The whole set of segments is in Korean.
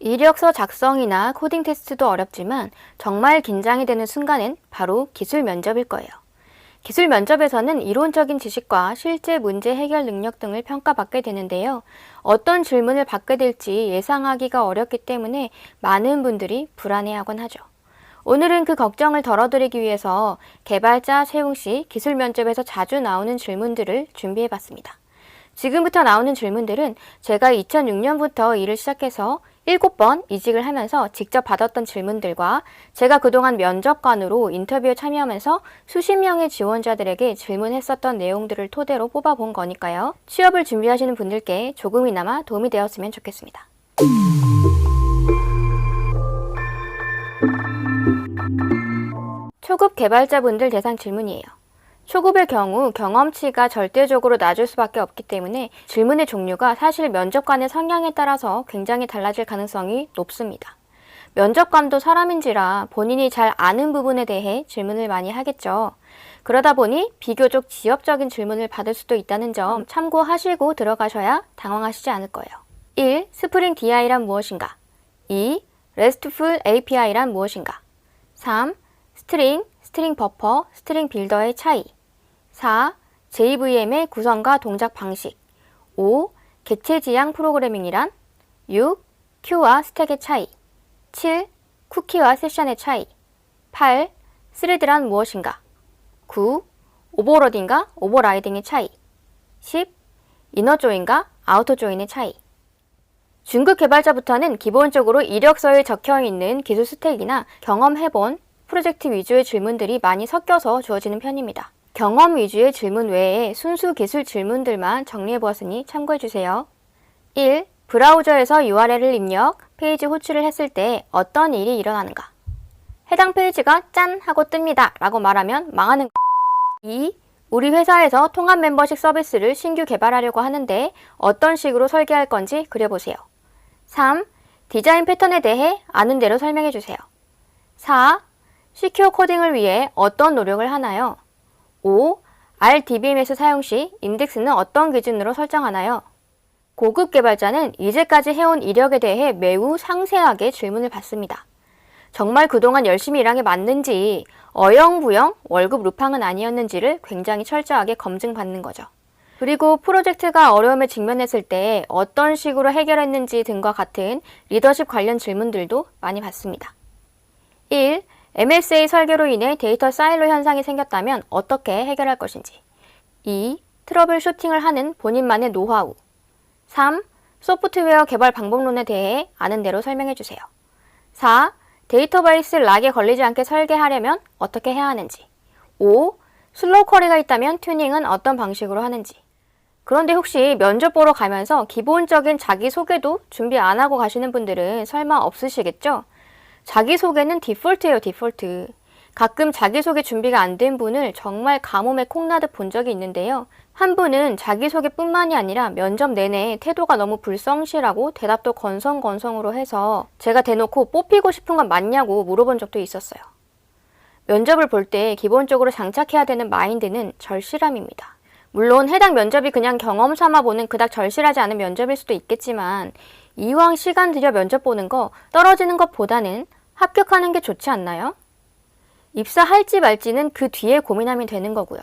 이력서 작성이나 코딩 테스트도 어렵지만 정말 긴장이 되는 순간은 바로 기술 면접일 거예요. 기술 면접에서는 이론적인 지식과 실제 문제 해결 능력 등을 평가받게 되는데요. 어떤 질문을 받게 될지 예상하기가 어렵기 때문에 많은 분들이 불안해하곤 하죠. 오늘은 그 걱정을 덜어드리기 위해서 개발자 채용 시 기술 면접에서 자주 나오는 질문들을 준비해 봤습니다. 지금부터 나오는 질문들은 제가 2006년부터 일을 시작해서 7번 이직을 하면서 직접 받았던 질문들과 제가 그동안 면접관으로 인터뷰에 참여하면서 수십 명의 지원자들에게 질문했었던 내용들을 토대로 뽑아본 거니까요. 취업을 준비하시는 분들께 조금이나마 도움이 되었으면 좋겠습니다. 초급 개발자분들 대상 질문이에요. 초급의 경우 경험치가 절대적으로 낮을 수밖에 없기 때문에 질문의 종류가 사실 면접관의 성향에 따라서 굉장히 달라질 가능성이 높습니다. 면접관도 사람인지라 본인이 잘 아는 부분에 대해 질문을 많이 하겠죠. 그러다 보니 비교적 지엽적인 질문을 받을 수도 있다는 점 참고하시고 들어가셔야 당황하시지 않을 거예요. 1. 스프링 DI란 무엇인가? 2. RESTful API란 무엇인가? 3. 스트링, 스트링 버퍼, 스트링 빌더의 차이. 4. JVM의 구성과 동작 방식. 5. 객체 지향 프로그래밍이란? 6. 큐와 스택의 차이. 7. 쿠키와 세션의 차이. 8. 스레드란 무엇인가? 9. 오버로딩과 오버라이딩의 차이. 10. 이너 조인과 아우터 조인의 차이. 중급 개발자부터는 기본적으로 이력서에 적혀 있는 기술 스택이나 경험해본 프로젝트 위주의 질문들이 많이 섞여서 주어지는 편입니다. 경험 위주의 질문 외에 순수 기술 질문들만 정리해 보았으니 참고해 주세요. 1. 브라우저에서 URL을 입력, 페이지 호출을 했을 때 어떤 일이 일어나는가? 해당 페이지가 짠 하고 뜹니다 라고 말하면 망하는 2. 우리 회사에서 통합 멤버십 서비스를 신규 개발하려고 하는데 어떤 식으로 설계할 건지 그려보세요. 3. 디자인 패턴에 대해 아는 대로 설명해 주세요. 4. 시큐어 코딩을 위해 어떤 노력을 하나요? 5. RDBMS 사용 시 인덱스는 어떤 기준으로 설정하나요? 고급 개발자는 이제까지 해온 이력에 대해 매우 상세하게 질문을 받습니다. 정말 그동안 열심히 일한 게 맞는지, 어영부영 월급 루팡은 아니었는지를 굉장히 철저하게 검증받는 거죠. 그리고 프로젝트가 어려움에 직면했을 때 어떤 식으로 해결했는지 등과 같은 리더십 관련 질문들도 많이 받습니다. 1. MSA 설계로 인해 데이터 사일로 현상이 생겼다면 어떻게 해결할 것인지. 2. 트러블 슈팅을 하는 본인만의 노하우. 3. 소프트웨어 개발 방법론에 대해 아는 대로 설명해 주세요. 4. 데이터베이스 락에 걸리지 않게 설계하려면 어떻게 해야 하는지. 5. 슬로우 쿼리가 있다면 튜닝은 어떤 방식으로 하는지. 그런데 혹시 면접 보러 가면서 기본적인 자기소개도 준비 안 하고 가시는 분들은 설마 없으시겠죠? 자기소개는 디폴트예요, 디폴트. 가끔 자기소개 준비가 안 된 분을 정말 가뭄에 콩나듯 본 적이 있는데요. 한 분은 자기소개뿐만이 아니라 면접 내내 태도가 너무 불성실하고 대답도 건성건성으로 해서 제가 대놓고 뽑히고 싶은 건 맞냐고 물어본 적도 있었어요. 면접을 볼 때 기본적으로 장착해야 되는 마인드는 절실함입니다. 물론 해당 면접이 그냥 경험 삼아 보는 그닥 절실하지 않은 면접일 수도 있겠지만 이왕 시간 들여 면접 보는 거 떨어지는 것보다는 합격하는 게 좋지 않나요? 입사할지 말지는 그 뒤에 고민하면 되는 거고요.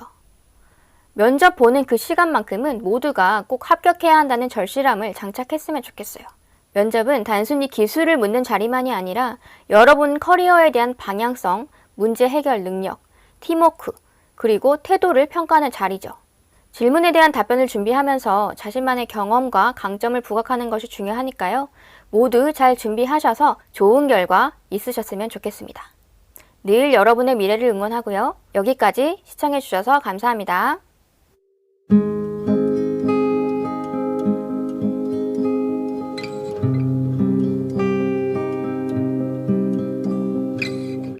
면접 보는 그 시간만큼은 모두가 꼭 합격해야 한다는 절실함을 장착했으면 좋겠어요. 면접은 단순히 기술을 묻는 자리만이 아니라 여러분 커리어에 대한 방향성, 문제 해결 능력, 팀워크, 그리고 태도를 평가하는 자리죠. 질문에 대한 답변을 준비하면서 자신만의 경험과 강점을 부각하는 것이 중요하니까요. 모두 잘 준비하셔서 좋은 결과 있으셨으면 좋겠습니다. 늘 여러분의 미래를 응원하고요. 여기까지 시청해주셔서 감사합니다.